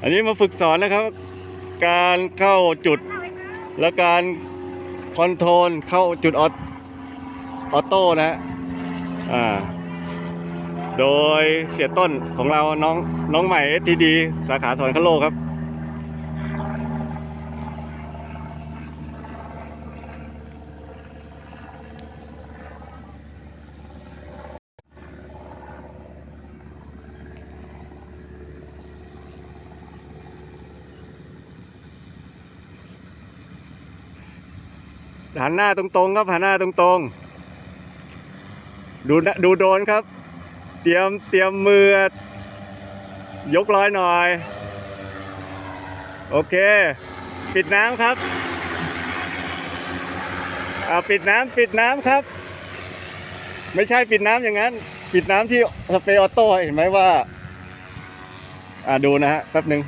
อันนี้มาฝึกสอนนะครับ การเข้าจุดและการคอนโทรลเข้าจุดออออโต้นะฮะอ่าโดยเสียต้นของเราน้องน้องใหม่ STD สาขาสอนคโลครับ หันหน้าตรงๆครับหันหน้าตรงๆ ดูนะดูโดนครับ เตรียมเตรียมมือยกร้อยหน่อย โอเค ปิดน้ำครับอ่าปิดน้ำปิดน้ำครับ ไม่ใช่ปิดน้ำอย่างนั้น ปิดน้ำที่สเปรย์ออโต้เห็นไหมว่า อ่าดูนะฮะแป๊บหนึ่ง